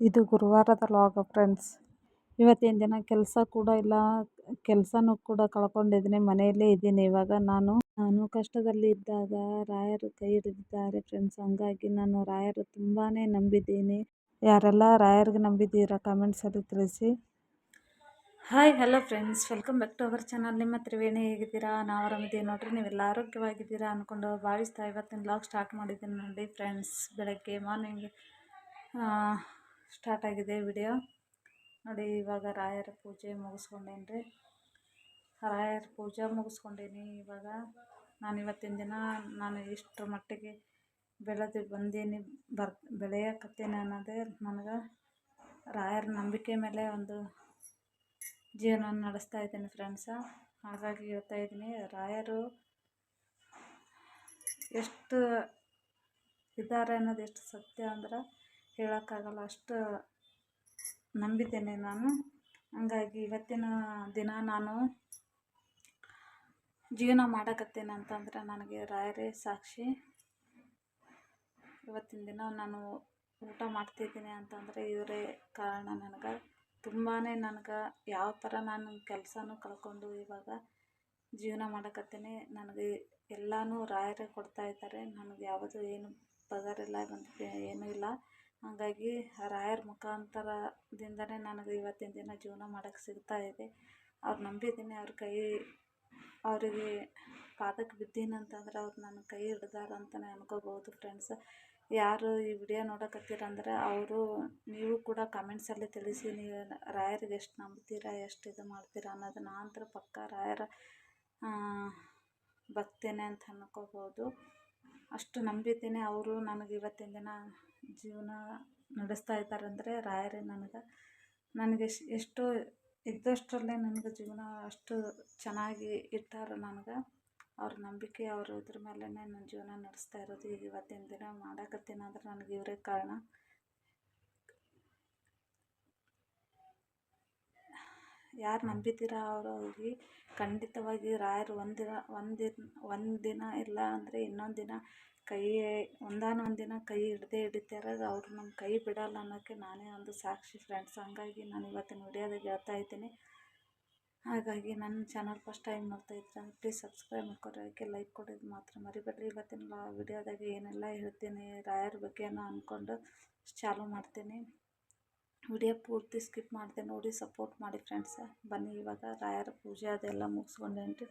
ಇದು ಗುರುವಾರದ log friends ಇವತ್ತಿನ ದಿನ ಕೆಲಸ ಕೂಡ ಇಲ್ಲ. ಕೆಲಸನೂ ಕೂಡ ಕಳ್ಕೊಂಡಿದ್ದೀನಿ. ಮನೆಯಲ್ಲೇ ಇದ್ದೀನಿ. ಇವಾಗ ನಾನು ನಾನು ಕಷ್ಟದಲ್ಲಿ ಇದ್ದಾಗ ರಾಯರು ಕೈ ಹಿಡಿದಿದ್ದಾರೆ ಫ್ರೆಂಡ್ಸ್ ಹಂಗಾಗಿ ನಾನು ರಾಯರು ತುಂಬಾ ನಂಬಿದ್ದೀನಿ. ಯಾರೆಲ್ಲ ರಾಯರಿಗೆ ನಂಬಿದ್ದೀರಾ ಕಮೆಂಟ್ಸಲ್ಲಿ ತಿಳಿಸಿ. Hi hello friends welcome back to our channel ನಿಮ್ಮ ತ್ರಿವೇಣಿ ಹೇಗಿದ್ದೀರಾ? ನಾವು ಆರಾಮಿದ್ದೀವಿ. ನೋಡಿರಿ ನೀವೆಲ್ಲ ಆರೋಗ್ಯವಾಗಿದ್ದೀರಾ ಅಂದ್ಕೊಂಡು ಭಾವಿಸ್ತಾ ಇವತ್ತಿನ ಲಾಗ್ ಸ್ಟಾರ್ಟ್ ಮಾಡಿದ್ದೀನಿ ನೋಡಿ ಫ್ರೆಂಡ್ಸ್ ಬೆಳಗ್ಗೆ ಮಾರ್ನಿಂಗ್ ಸ್ಟಾರ್ಟ್ ಆಗಿದೆ ವಿಡಿಯೋ ನೋಡಿ, ಇವಾಗ ರಾಯರ ಪೂಜೆ ಮುಗಿಸ್ಕೊಂಡೇನಿ ರೀ ರಾಯರ ಪೂಜೆ ಮುಗಿಸ್ಕೊಂಡೇನಿ ಇವಾಗ. ನಾನು ಇವತ್ತಿನ ದಿನ ನಾನು ಇಷ್ಟರ ಮಟ್ಟಿಗೆ ಬೆಳೆದು ಬಂದೇನಿ, ಬರ್, ಬೆಳೆಯಕತ್ತೇನೆ ಅನ್ನೋದೇ ನನಗೆ ರಾಯರ ನಂಬಿಕೆ ಮೇಲೆ ಒಂದು ಜೀವನ ನಡೆಸ್ತಾ ಇದ್ದೀನಿ ಫ್ರೆಂಡ್ಸ ಹಾಗಾಗಿ ಹೇಳ್ತಾ ಇದ್ದೀನಿ, ರಾಯರು ಎಷ್ಟು ಇದ್ದಾರೆ ಅನ್ನೋದು ಎಷ್ಟು ಸತ್ಯ ಅಂದ್ರೆ ಹೇಳೋಕ್ಕಾಗಲ್ಲ, ಅಷ್ಟು ನಂಬಿದ್ದೇನೆ ನಾನು. ಹಂಗಾಗಿ ಇವತ್ತಿನ ದಿನ ನಾನು ಜೀವನ ಮಾಡಕತ್ತೇನೆ ಅಂತಂದ್ರೆ ನನಗೆ ರಾಯರೇ ಸಾಕ್ಷಿ. ಇವತ್ತಿನ ದಿನ ನಾನು ಊಟ ಮಾಡ್ತಿದ್ದೀನಿ ಅಂತಂದರೆ ಇವರೇ ಕಾರಣ ನನಗೆ. ತುಂಬಾ ನನಗೆ ಯಾವ ಥರ ನಾನು ಕೆಲಸನೂ ಕಳ್ಕೊಂಡು ಇವಾಗ ಜೀವನ ಮಾಡಕತ್ತೇನೆ. ನನಗೆ ಎಲ್ಲನೂ ರಾಯರೇ ಕೊಡ್ತಾ ಇದ್ದಾರೆ. ನನಗೆ ಯಾವುದು ಏನು ಪಗಾರಿಲ್ಲ ಏನೂ ಇಲ್ಲ. ಹಾಗಾಗಿ ರಾಯರ ಮುಖಾಂತರದಿಂದಲೇ ನನಗೆ ಇವತ್ತಿನ ದಿನ ಜೀವನ ಮಾಡೋಕ್ಕೆ ಸಿಗ್ತಾ ಇದೆ. ಅವ್ರು ನಂಬಿದ್ದೀನಿ, ಅವ್ರ ಕೈ ಅವರಿಗೆ ಪಾದಕ್ಕೆ ಬಿದ್ದೀನಿ ಅಂತಂದ್ರೆ ಅವ್ರು ನನ್ನ ಕೈ ಹಿಡ್ದಾರ ಅಂತಲೇ ಅನ್ಕೋಬೋದು ಫ್ರೆಂಡ್ಸ್ ಯಾರು ಈ ವಿಡಿಯೋ ನೋಡಕತ್ತೀರಂದ್ರೆ ಅವರು, ನೀವು ಕೂಡ ಕಮೆಂಟ್ಸಲ್ಲಿ ತಿಳಿಸಿ, ನೀವು ರಾಯರಿಗೆ ಎಷ್ಟು ನಂಬ್ತೀರಾ, ಎಷ್ಟು ಇದು ಮಾಡ್ತೀರಾ ಅನ್ನೋದು ನಾನು ಪಕ್ಕ ರಾಯರ ಭಕ್ತೇನೆ ಅಂತ ಅನ್ಕೋಬೋದು ಅಷ್ಟು ನಂಬಿದ್ದೀನಿ ಅವರು ನನಗೆ ಇವತ್ತಿನ ದಿನ ಜೀವನ ನಡೆಸ್ತಾ ಇದ್ದಾರಂದರೆ ರಾಯರೇ ನನಗೆ. ನನಗೆ ಎಷ್ಟು ಇದ್ದಷ್ಟರಲ್ಲೇ ನನಗೆ ಜೀವನ ಅಷ್ಟು ಚೆನ್ನಾಗಿ ಇಟ್ಟಾರ ನನಗೆ. ಅವ್ರ ನಂಬಿಕೆ ಅವ್ರ ಇದ್ರ ಮೇಲೆ ನನ್ನ ಜೀವನ ನಡೆಸ್ತಾ ಇರೋದು. ಈಗ ಇವತ್ತಿನ ದಿನ ಮಾಡಕತ್ತೀನಿ ಅಂದ್ರೆ ನನಗೆ ಇವರೇ ಕಾರಣ. ಯಾರು ನಂಬಿದ್ದೀರಾ ಅವ್ರಿಗೆ? ಖಂಡಿತವಾಗಿ ರಾಯರು ಒಂದಿನ ಒಂದಿನ ಒಂದಿನ ಇಲ್ಲ ಅಂದರೆ ಇನ್ನೊಂದು ದಿನ ಕೈ, ಒಂದಾನ ಒಂದು ದಿನ ಕೈ ಹಿಡ್ದೇ ಹಿಡಿತಾರೆ. ಅವ್ರು ನಮ್ಮ ಕೈ ಬಿಡಲ್ಲ ಅನ್ನೋಕ್ಕೆ ನಾನೇ ಒಂದು ಸಾಕ್ಷಿ ಫ್ರೆಂಡ್ಸ್ ಹಂಗಾಗಿ ನಾನು ಇವತ್ತಿನ ವಿಡಿಯೋದಾಗ ಹೇಳ್ತಾ ಇದ್ದೀನಿ. ಹಾಗಾಗಿ ನನ್ನ ಚಾನಲ್ ಫಸ್ಟ್ ಟೈಮ್ ನೋಡ್ತಾ ಇದ್ರೆ ಪ್ಲೀಸ್ ಸಬ್ಸ್ಕ್ರೈಬ್ ಮಾಡ್ಕೊಡೋಕ್ಕೆ ಲೈಕ್ ಕೊಡೋದು ಮಾತ್ರ ಮರಿಬೇಡ್ರಿ. ಇವತ್ತಿನ ವಿಡಿಯೋದಾಗ ಏನೆಲ್ಲ ಹೇಳ್ತೀನಿ, ರಾಯರ ಬಗ್ಗೆ ಅಂದ್ಕೊಂಡು ಚಾಲೂ ಮಾಡ್ತೀನಿ. ವಿಡಿಯೋ ಪೂರ್ತಿ ಸ್ಕಿಪ್ ಮಾಡಿದೆ ನೋಡಿ, ಸಪೋರ್ಟ್ ಮಾಡಿ ಫ್ರೆಂಡ್ಸ. ಬನ್ನಿ, ಇವಾಗ ರಾಯರ ಪೂಜೆ ಅದೆಲ್ಲ ಮುಗಿಸ್ಕೊಂಡೇನ್ರಿ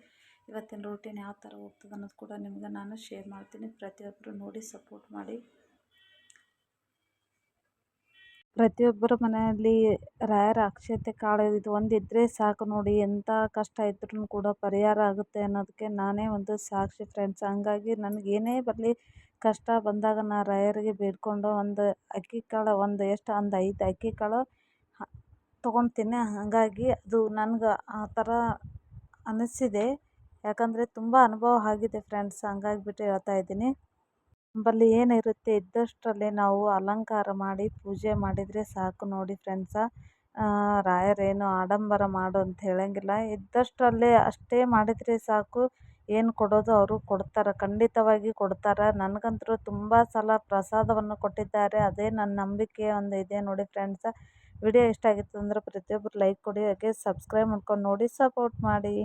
ಇವತ್ತಿನ ರೂಟೀನ್ ಯಾವ ಥರ ಹೋಗ್ತದೆ ಅನ್ನೋದು ಕೂಡ ನಿಮ್ಗೆ ನಾನು ಶೇರ್ ಮಾಡ್ತೀನಿ. ಪ್ರತಿಯೊಬ್ಬರು ನೋಡಿ, ಸಪೋರ್ಟ್ ಮಾಡಿ. ಪ್ರತಿಯೊಬ್ಬರ ಮನೆಯಲ್ಲಿ ರಾಯರ ಅಕ್ಷತೆ ಕಾಳು ಇದು ಒಂದಿದ್ದರೆ ಸಾಕು ನೋಡಿ ಎಂಥ ಕಷ್ಟ ಇದ್ರೂ ಕೂಡ ಪರಿಹಾರ ಆಗುತ್ತೆ ಅನ್ನೋದಕ್ಕೆ ನಾನೇ ಒಂದು ಸಾಕ್ಷಿ ಫ್ರೆಂಡ್ಸ್. ಹಂಗಾಗಿ ನನಗೇನೇ ಬರಲಿ ಕಷ್ಟ ಬಂದಾಗ ನಾ ರಾಯರಿಗೆ ಬೇಡ್ಕೊಂಡು ಒಂದು ಅಕ್ಕಿ ಕಾಳು ಒಂದು ಎಷ್ಟು ಒಂದು ಐದು ಅಕ್ಕಿ ಕಾಳು ತೊಗೊಳ್ತೀನಿ ಹಾಗಾಗಿ ಅದು ನನ್ಗೆ ಆ ಥರ ಅನಿಸಿದೆ ಯಾಕಂದರೆ ತುಂಬ ಅನುಭವ ಆಗಿದೆ ಫ್ರೆಂಡ್ಸ್ ಹಂಗಾಗ್ಬಿಟ್ಟು ಹೇಳ್ತಾ ಇದ್ದೀನಿ. ನಮ್ಮಲ್ಲಿ ಏನಿರುತ್ತೆ ಇದ್ದಷ್ಟರಲ್ಲಿ ನಾವು ಅಲಂಕಾರ ಮಾಡಿ ಪೂಜೆ ಮಾಡಿದರೆ ಸಾಕು ನೋಡಿ ಫ್ರೆಂಡ್ಸ. ರಾಯರೇನು ಆಡಂಬರ ಮಾಡು ಅಂತ ಹೇಳೋಂಗಿಲ್ಲ. ಇದ್ದಷ್ಟರಲ್ಲೇ ಅಷ್ಟೇ ಮಾಡಿದರೆ ಸಾಕು. ಏನು ಕೊಡೋದು ಅವರು ಕೊಡ್ತಾರೆ, ಖಂಡಿತವಾಗಿ ಕೊಡ್ತಾರೆ. ನನಗಂತೂ ತುಂಬ ಸಲ ಪ್ರಸಾದವನ್ನು ಕೊಟ್ಟಿದ್ದಾರೆ. ಅದೇ ನನ್ನ ನಂಬಿಕೆ ಒಂದು ಇದೆ ನೋಡಿ ಫ್ರೆಂಡ್ಸ ವಿಡಿಯೋ ಇಷ್ಟ ಆಗಿತ್ತು ಅಂದರೆ ಪ್ರತಿಯೊಬ್ಬರು ಲೈಕ್ ಕೊಡಿ, ಹಾಗೆ ಸಬ್ಸ್ಕ್ರೈಬ್ ಮಾಡ್ಕೊಂಡು ನೋಡಿ ಸಪೋರ್ಟ್ ಮಾಡಿ.